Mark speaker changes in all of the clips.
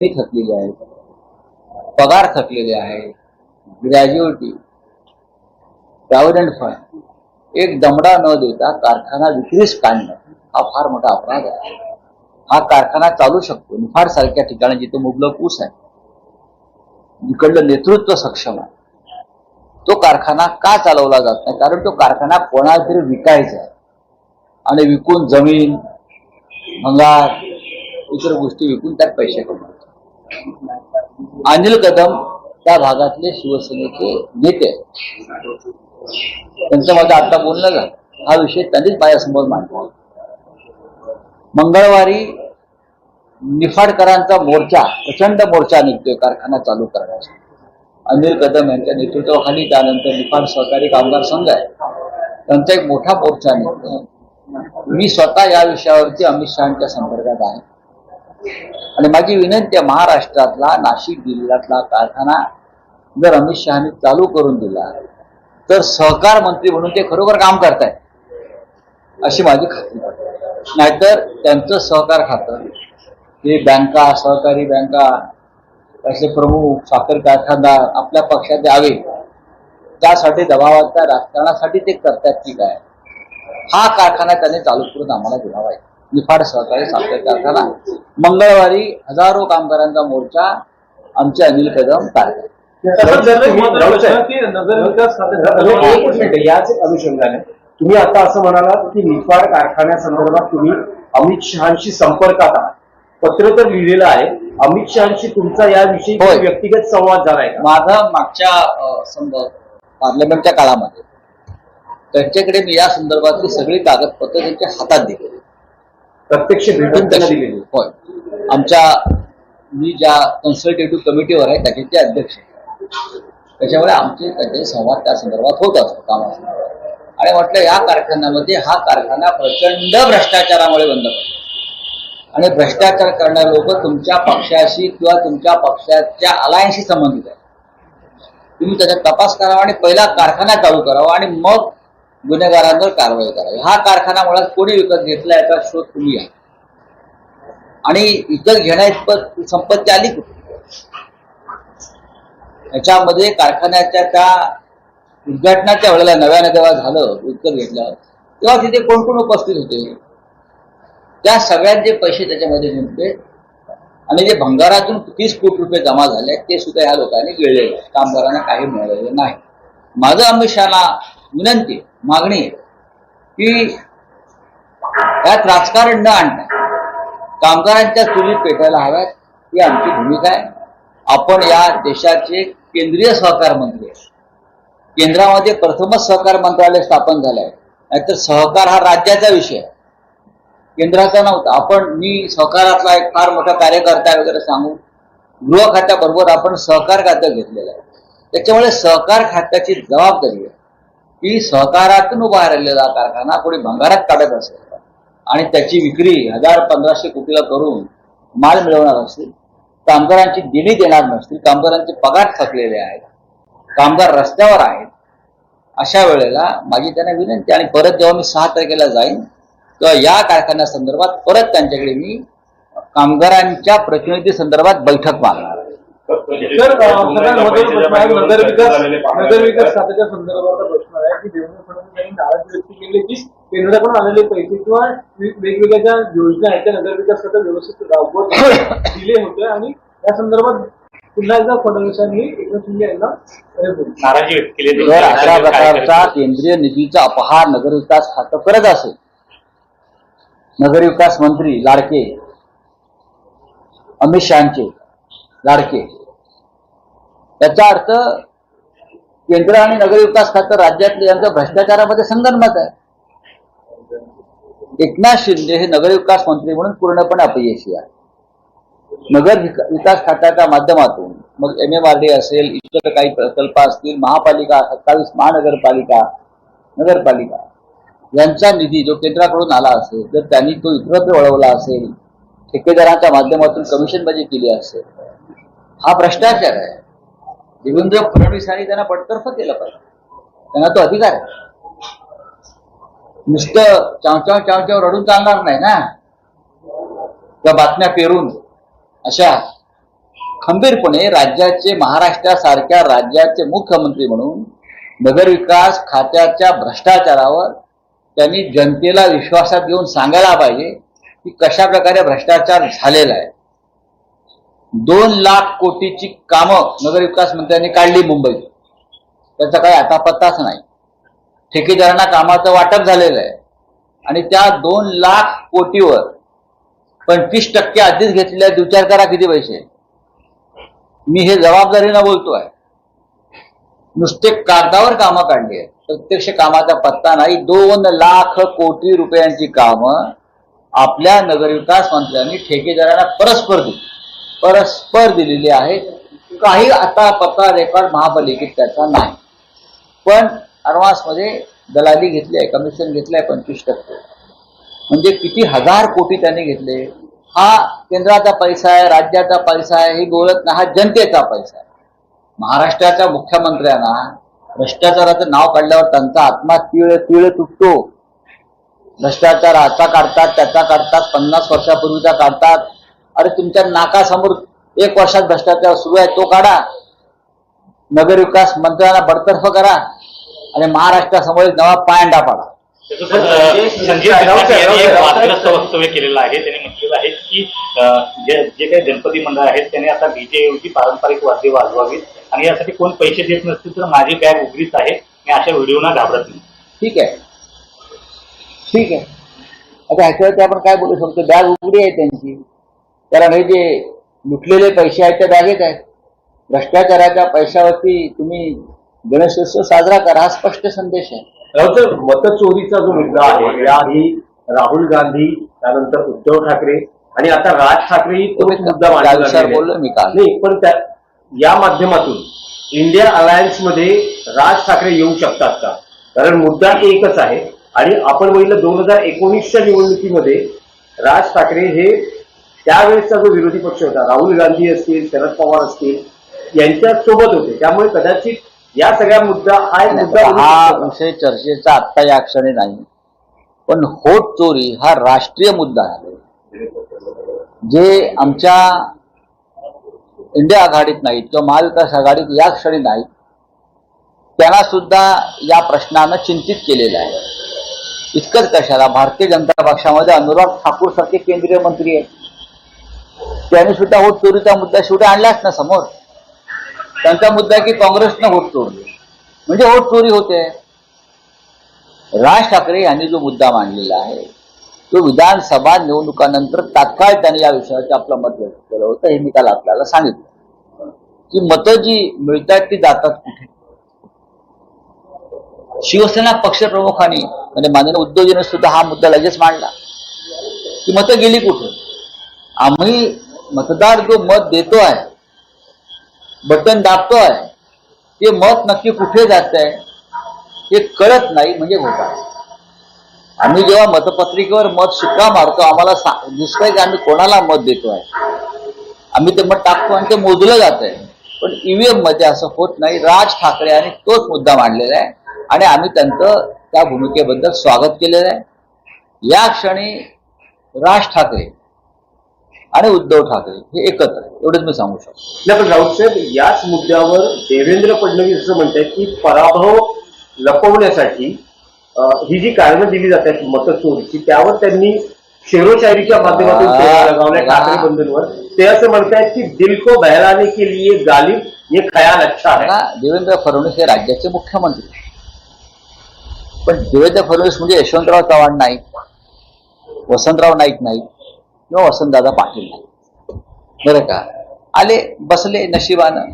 Speaker 1: हे थकलेले आहेत. पगार थकलेले आहे ग्रॅज्युएटी प्रॉव्हिडंट फंड एक दमडा न देता कारखाना विक्रीस काढणं हा फार मोठा अपराध आहे. हा कारखाना चालू शकतो. निफाड सारख्या ठिकाणी जिथे मुबलक ऊस आहे. इकडलं नेतृत्व सक्षम आहे. तो कारखाना का चालवला जात नाही? कारण तो कारखाना कोणाला तरी विकायचा आहे. आणि विकून जमीन भंगार इतर गोष्टी विकून त्यात पैसे कमवतात अनिल कदम त्या भागातले शिवसेनेचे नेते. त्यांचं माझं आता बोलणं झालं. हा विषय त्यांनीच माझ्यासमोर मांडला. मंगळवारी निफाडकरांचा मोर्चा प्रचंड मोर्चा निघतोय कारखाना चालू करण्यासाठी अनिल कदम यांच्या नेतृत्वाखाली त्यानंतर निफाड सहकारी कामगार संघ आहे. त्यांचा एक मोठा मोर्चा निघतोय. मी स्वतः या विषयावरती अमित शहाच्या संपर्कात आहे. आणि माझी विनंती आहे महाराष्ट्रातला नाशिक जिल्ह्यातला कारखाना जर अमित शहाने चालू करून दिला तर सहकार मंत्री म्हणून ते खरोखर काम करतायत अशी माझी खात्री नाहीतर त्यांचं सहकार खातं हे बँका सहकारी बँका त्याचे प्रमुख साखर कारखानदार आपल्या पक्षात यावे त्यासाठी दबावाच्या राजकारणासाठी ते करतात की काय? हा कारखाना त्यांनी चालू करून आम्हाला दिला पाहिजे. निफाड सहकारी साखर कारखाना मंगळवारी हजारो कामगारांचा मोर्चा आमचे अनिल कदम
Speaker 2: मिनिट याच अनुषंगाने. तुम्ही आता असं म्हणालात की निफाड कारखान्यासंदर्भात तुम्ही अमित शहाशी संपर्कात आहात. पत्र तर लिहिलेलं आहे. अमित शहाशी तुमचा याविषयी. व्यक्तिगत संवाद झालाय का?
Speaker 1: माझा मागच्या पार्लमेंटच्या काळामध्ये. त्यांच्याकडे मी या संदर्भातली सगळी कागदपत्र त्यांच्या हातात दिली.
Speaker 2: प्रत्यक्ष भेटून त्यांना दिलेली.
Speaker 1: होय. आमच्या मी ज्या कन्सल्टेटिव्ह कमिटीवर आहे त्याचे ते अध्यक्ष. त्याच्यामुळे आमचे त्याचे संवाद त्या संदर्भात होत असतो कामासंदर्भात आणि म्हटलं या कारखान्यामध्ये हा कारखाना प्रचंड भ्रष्टाचारामुळे बंद पडला. आणि भ्रष्टाचार करणारे लोक तुमच्या पक्षाशी किंवा तुमच्या पक्षाच्या अलायन्सशी संबंधित आहे तुम्ही त्याचा तपास करावा आणि पहिला कारखाना चालू करावा आणि मग गुन्हेगारांवर कारवाई करावी. हा कारखाना मुळात कोणी विकत घेतला याचा शोध तुम्ही घ्या. आणि विकत घेण्या संपत्ती आली कुठे याच्यामध्ये कारखान्याच्या त्या उद्घाटनाच्या वेळेला नव्यानं जेव्हा झालं विकत घेतलं तेव्हा तिथे कोण कोण उपस्थित होते? त्या सगळ्यात जे पैसे त्याच्यामध्ये गुंतले आणि जे भंगारातून तीस कोटी रुपये जमा झाले ते सुद्धा ह्या लोकांनी गिळलेले आहेत. कामगारांना काही मिळालेलं नाही. माझं अमित शहाला विनंती आहे, मागणी आहे की यात राजकारण न आणता कामगारांच्या चुली पेटायला हव्यात ही आमची भूमिका आहे. आपण या देशाचे केंद्रीय सहकार मंत्री आहे. केंद्रामध्ये प्रथमच सहकार मंत्रालय स्थापन झालं आहे नाहीतर सहकार हा राज्याचा विषय आहे. केंद्राचा नव्हता. आपण मी सहकारातला एक फार मोठा कार्यकर्ता आहे वगैरे सांगू. गृह खात्याबरोबर आपण सहकार खातं घेतलेलं आहे. त्याच्यामुळे सहकार खात्याची जबाबदारी आहे. की सहकारातून उभारलेला कारखाना कोणी भंगारात काढत असेल. आणि त्याची विक्री हजार पंधराशे कोटीला करून माल मिळवणार असतील कामगारांची दिली देणार नसतील कामगारांचे पगार थकलेले आहेत कामगार रस्त्यावर आहेत अशा वेळेला माझी त्यांना विनंती आणि परत जेव्हा मी सहा तारखेला जाईन तेव्हा या कारखान्यासंदर्भात परत त्यांच्याकडे मी कामगारांच्या प्रतिनिधी संदर्भात बैठक मागणार.
Speaker 3: अं, सगळ्यात महत्त्वाचा प्रश्न आहे नगर विकास नगर विकास खात्याच्या संदर्भातला प्रश्न आहे की देवेंद्र फडणवीस यांनी नाराजी व्यक्त केली की केंद्राकडून आलेले पैसे किंवा वेगवेगळ्या ज्या योजना आहेत त्या नगर विकास खात्यात व्यवस्थित राबवत दिले होते आणि या संदर्भात पुन्हा एकदा फडणवीसांनी एकनाथ शिंदे यांना हे.
Speaker 4: नाराजी व्यक्त केली.
Speaker 1: जर अशा प्रकारचा केंद्रीय निधीचा अपहार नगरविकास खातं करत असेल नगरविकास मंत्री लाडके अमित शहाचे लाडके. याचा अर्थ केंद्र आणि नगरविकास खातं राज्यातले यांचं भ्रष्टाचारामध्ये संगणमत आहे. एकनाथ शिंदे हे नगरविकास मंत्री म्हणून पूर्णपणे अपयशी आहे नगर विकास खात्याच्या माध्यमातून मग एम एम आर डी असेल इतर काही प्रकल्प असतील महापालिका सत्तावीस महानगरपालिका नगरपालिका यांचा निधी जो केंद्राकडून आला असेल जर त्यांनी तो इतरत्र वळवला असेल ठेकेदारांच्या माध्यमातून कमिशनबाजी केली असेल हा भ्रष्टाचार आहे. देवेंद्र फडणवीसांनी त्यांना बडतर्फ केलं पाहिजे. त्यांना तो अधिकार आहे. नुसतं चावचाव चावचाव रडून चालणार नाही ना. त्या बातम्या पेरून अशा खंबीरपणे राज्याचे महाराष्ट्रासारख्या राज्याचे मुख्यमंत्री म्हणून नगरविकास खात्याच्या भ्रष्टाचारावर त्यांनी जनतेला विश्वासात घेऊन सांगायला पाहिजे की कशा प्रकारे भ्रष्टाचार झालेला आहे. दोन लाख कोटीची कामं नगरविकास मंत्र्यांनी काढली मुंबईत. त्याचा काही आता पत्ताच नाही. ठेकेदारांना कामाचं वाटप झालेलं आहे. आणि त्या दोन लाख कोटीवर पंचवीस टक्के आधीच घेतलेल्या विचार करा किती पैसे? मी हे जबाबदारीनं बोलतोय. नुसते कागदावर कामं काढली आहेत. प्रत्यक्ष कामाचा पत्ता नाही. दोन लाख कोटी रुपयांची कामं आपल्या नगरविकास मंत्र्यांनी ठेकेदारांना परस्पर दिली. परस्पर दिलेली आहे. काही आता पत्ता रेकॉर्ड महापालिकेत त्याचा नाही. पण मध्ये दलाली घेतली आहे कमिशन घेतलंय पंचवीस टक्के. म्हणजे किती हजार कोटी त्यांनी घेतले? हा केंद्राचा पैसा आहे राज्याचा पैसा आहे हे बोलत नाही हा जनतेचा पैसा आहे. महाराष्ट्राच्या मुख्यमंत्र्यांना भ्रष्टाचाराचं नाव काढल्यावर त्यांचा आत्मा तीळ तीळ तुटतो. भ्रष्टाचार आता काढतात त्याचा काढतात पन्नास वर्षापूर्वीचा काढतात. अरे तुमच्या नाकासमोर एक वर्षात भ्रष्टाचार सुरू आहे तो काढा. नगरविकास मंत्र्यांना बडतर्फ करा आणि महाराष्ट्रासमोर एक नवा पायंडा पाडा.
Speaker 4: संजय यांनी एक वादग्रस्त वक्तव्य केलेलं आहे. त्यांनी म्हटलेलं आहे की जे जे काही गणपती मंडळ आहेत त्यांनी आता डीजेऐवजी पारंपरिक वाद्य वाजवावीत. आणि यासाठी कोण पैसे देत नसतील तर माझी बॅग उघडीच आहे. मी अशा व्हिडिओना घाबरत नाही.
Speaker 1: ठीक आहे. ठीक आहे. आता ह्याच्यावरती आपण काय बोलू शकतो? बॅग उघडी आहे त्यांची. कारण हे जे लुटलेले पैसे आहेत त्या बॅगेत आहेत. भ्रष्टाचाराच्या पैशावरती तुम्ही गणेशोत्सव साजरा करा हा स्पष्ट संदेश आहे.
Speaker 2: राऊत मतचोरीचा जो मुद्दा आहे याआधी राहुल गांधी त्यानंतर उद्धव ठाकरे आणि आता राज ठाकरे तोच मुद्दा गेलेला आहे.
Speaker 1: बोललो मी काल.
Speaker 2: नाही पण त्या या माध्यमातून इंडिया अलायन्समध्ये राज ठाकरे येऊ शकतात का? कारण मुद्दा एकच आहे. आणि आपण बघितलं दोन हजार एकोणीसच्या निवडणुकीमध्ये राज ठाकरे हे त्यावेळेसचा जो विरोधी पक्ष होता राहुल गांधी असतील शरद पवार असतील यांच्या सोबत होते. त्यामुळे कदाचित या सगळ्या मुद्दा हा एक मुद्दा
Speaker 1: हा? विषय चर्चेचा आत्ता या क्षणी नाही. पण होट चोरी हा राष्ट्रीय मुद्दा आहे. जे आमच्या इंडिया आघाडीत नाहीत किंवा महाविकास आघाडीत या क्षणी नाहीत त्यांना सुद्धा या प्रश्नानं चिंतित केलेलं आहे. इतकंच कशाला भारतीय जनता पक्षामध्ये अनुराग ठाकूर सारखे केंद्रीय मंत्री आहेत. त्यांनी सुद्धा होत चोरीचा मुद्दा शेवटी आणलाच ना समोर. त्यांचा मुद्दा की काँग्रेसनं होत चोरली म्हणजे होत चोरी होते. राज ठाकरे यांनी जो मुद्दा मांडलेला आहे तो विधानसभा निवडणुकानंतर तात्काळ त्यांनी या विषयावरती आपलं मत व्यक्त केलं होतं हे मी काल आपल्याला सांगितलं. की मतं जी मिळतात ती जातात कुठे? शिवसेना पक्षप्रमुखांनी म्हणजे माननीय उद्योजने सुद्धा हा मुद्दा लगेच मांडला. की मतं गेली कुठे? आम्ही मतदार जो मत देतो आहे बटन आहे ते मत नक्की कुठे जात आहे हे कळत नाही म्हणजे होता आम्ही जेव्हा मतपत्रिकेवर मत शिक्का मारतो आम्हाला दिसतंय की आम्ही कोणाला मत देतो आहे आम्ही ते मत टाकतो आणि ते मोजलं जात आहे पण ईव्हीएममध्ये असं होत नाही. राज ठाकरे यांनी तोच मुद्दा मांडलेला आहे आणि आम्ही त्यांचं त्या भूमिकेबद्दल स्वागत केलेलं आहे. या क्षणी राज ठाकरे आणि उद्धव ठाकरे हे एकत्र आहे एवढंच मी सांगू शकतो.
Speaker 2: पण राऊत साहेब याच मुद्द्यावर देवेंद्र फडणवीस असं म्हणतात की पराभव लपवण्यासाठी ही जी कारणं दिली जातात मतचोरीची त्यावर त्यांनी शेरोशायरीच्या माध्यमातून
Speaker 1: हा,
Speaker 2: लगावलाय
Speaker 1: हा.
Speaker 2: ठाकरे बंधूंवर. ते असं म्हणतायत की दिल को बहलाने के लिए गालिब ये खयाल अच्छा है
Speaker 1: आता देवेंद्र फडणवीस हे राज्याचे मुख्यमंत्री पण देवेंद्र फडणवीस म्हणजे यशवंतराव चव्हाण नाईक वसंतराव नाईक नाईक किंवा वसंतदादा पाटील बरं का आले बसले नशिबानं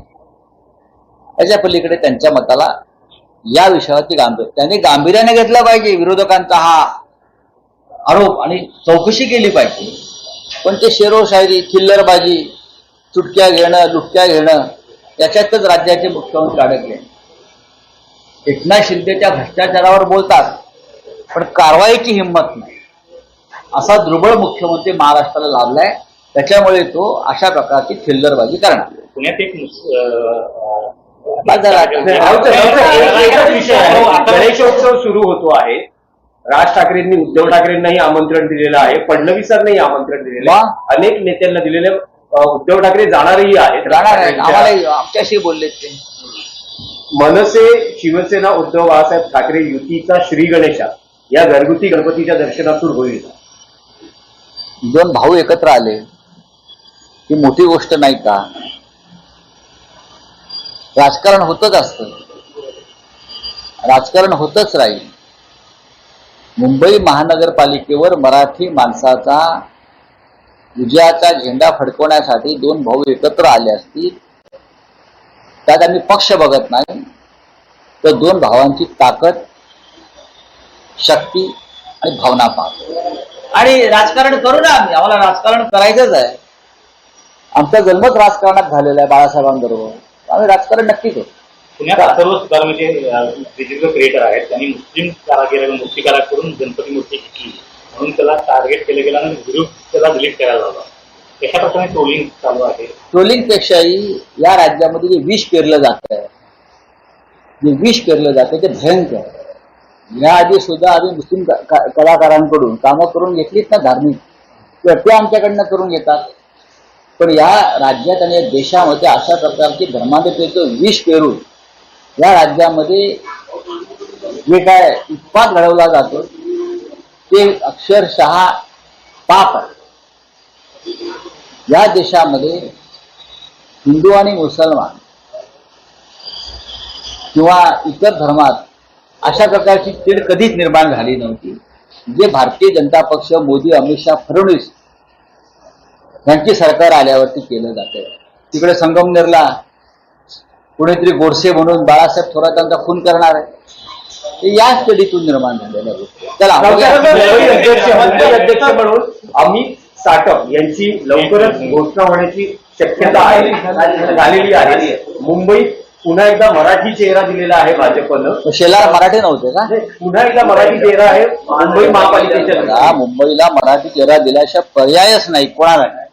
Speaker 1: त्याच्या पलीकडे त्यांच्या मताला या विषयावरती गांभीर त्यांनी गांभीर्याने घेतला पाहिजे विरोधकांचा हा आरोप आणि चौकशी केली पाहिजे पण ते शेरोशायरी चिल्लरबाजी चुटक्या घेणं लुटक्या घेणं याच्यातच राज्याचे मुख्यमंत्री अडकले एकनाथ शिंदेच्या भ्रष्टाचारावर बोलतात पण कारवाईची हिंमत नाही असा दुर्बळ मुख्यमंत्री महाराष्ट्राला लाभलाय. त्याच्यामुळे तो अशा प्रकारची थिल्लरबाजी करणार.
Speaker 4: पुण्यात एक
Speaker 2: गणेशोत्सव सुरू होतो आहे. राज ठाकरेंनी उद्धव ठाकरेंनाही आमंत्रण दिलेलं आहे. फडणवीसांनाही आमंत्रण दिलेलं आहे. अनेक नेत्यांना दिलेलं उद्धव ठाकरे जाणारही आहेत.
Speaker 1: जाणार आहेत. आम्हाला आमच्याशी बोलले ते.
Speaker 2: मनसे शिवसेना उद्धव बाळासाहेब ठाकरे युतीचा श्री गणेशा या घरगुती गणपतीच्या दर्शनातून होईल.
Speaker 1: दोन भाऊ एकत्र आले. ही मोठी गोष्ट नाही का? राजकारण होतच असतं. राजकारण होतच राहील. मुंबई महानगरपालिकेवर मराठी माणसाचा विजयाचा झेंडा फडकवण्यासाठी दोन भाऊ एकत्र आले असतील त्यात आम्ही पक्ष बघत नाही. तर दोन भावांची ताकद शक्ती आणि भावना पाहतो. आणि राजकारण करू ना आम्ही. आम्हाला राजकारण करायचंच आहे. आमचा जन्मच राजकारणात झालेला आहे बाळासाहेबांबरोबर. आम्ही राजकारण नक्की करू.
Speaker 4: पुण्यात अथर्व जे डिजिटल क्रिएटर आहेत. त्यांनी मुस्लिम कारागिरांना मूर्तिकाराकडून गणपती मूर्ती घेतली. म्हणून त्याला टार्गेट केलं गेलं आणि व्हिडिओ त्याला डिलीट करायला लावला. प्रकारे ट्रोलिंग चालू आहे.
Speaker 1: ट्रोलिंग पेक्षाही या राज्यामध्ये जे विष पेरलं जात आहे जे विष पेरलं जातं ते भयंकर आहे. याआधी सुद्धा आधी मुस्लिम कलाकारांकडून कामं करून घेतलीत ना धार्मिक? तर ते आमच्याकडनं करून घेतात. पण या राज्यात आणि या देशामध्ये अशा प्रकारची धर्मांधतेचं विष पेरून या राज्यामध्ये जे काय उत्पाद घडवला जातो ते अक्षरशः पाप आहे. या देशामध्ये हिंदू आणि मुसलमान किंवा इतर धर्मात अशा प्रकारची तेढ कधीच निर्माण झाली नव्हती. जे भारतीय जनता पक्ष मोदी अमित शहा फडणवीस यांची सरकार आल्यावरती केलं जातं तिकडे संगमनेरला कुणीतरी गोडसे म्हणून बाळासाहेब थोरातांचा खून करणार आहे. हे याच पिढीतून निर्माण झालेल्या गोष्टी.
Speaker 2: अध्यक्ष म्हणून अमित साटप यांची लवकरच घोषणा होण्याची शक्यता आहे. झालेली आहे. मुंबईत पुन्हा एकदा मराठी चेहरा दिलेला आहे भाजपनं.
Speaker 1: शेलार मराठी नव्हते का?
Speaker 2: पुन्हा एकदा मराठी चेहरा आहे मुंबई महापालिकेच्या
Speaker 1: आता मुंबईला मराठी चेहरा दिल्याशिवाय पर्यायच नाही कोणाला नाही.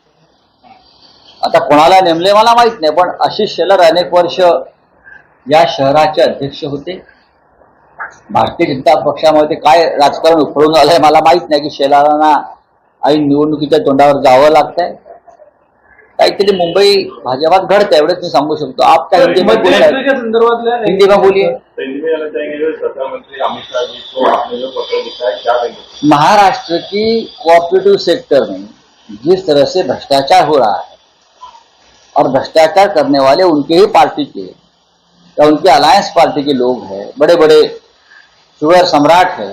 Speaker 1: आता कोणाला नेमले मला माहीत नाही पण आशिष शेलार अनेक वर्ष या शहराचे अध्यक्ष होते. भारतीय जनता पक्षामध्ये काय राजकारण उफळून आलंय मला माहीत नाही की शेलारांना ऐन निवडणुकीच्या तोंडावर जावं लागतंय. काहीतरी मुंबई भाजपात घडतं एवढंच मी सांगू शकतो. आप त्या हिंदी में बोला है.
Speaker 3: मध्यंतरीच्या संदर्भातल्या
Speaker 1: हिंदी में बोलिए.
Speaker 5: क्या
Speaker 1: महाराष्ट्र की कोऑपरेटिव सेक्टर में जिस तरह से भ्रष्टाचार हो रहा है और भ्रष्टाचार करने वाले उनके ही पार्टी के या उनके अलायंस पार्टी के लोग हैं बड़े बड़े शुगर सम्राट है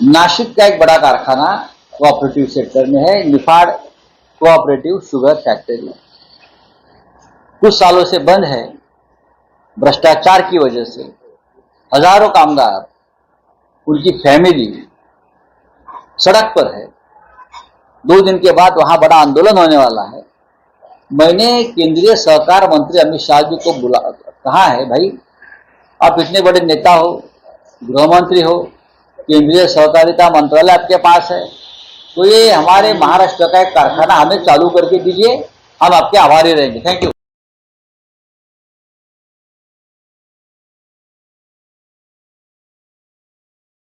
Speaker 1: नासिक का एक बड़ा कारखाना कोऑपरेटिव सेक्टर में है निफाड़ कोऑपरेटिव शुगर फैक्ट्री कुछ सालों से बंद है। भ्रष्टाचार की वजह से हज़ारों कामगार, उनकी फैमिली सड़क पर है। दो दिन के बाद वहाँ बड़ा आंदोलन होने वाला है। मैंने केंद्रीय सहकार मंत्री अमित शाह जी को बुला, कहा है, भाई, आप इतने बड़े नेता हो, गृह मंत्री हो, केंद्रीय सहकारिता मंत्रालय आपके पास है। तो ये हमारे महाराष्ट्र का एक कारखाना हमें चालू करके दीजिए हम आपके आभारी रहेंगे। Thank you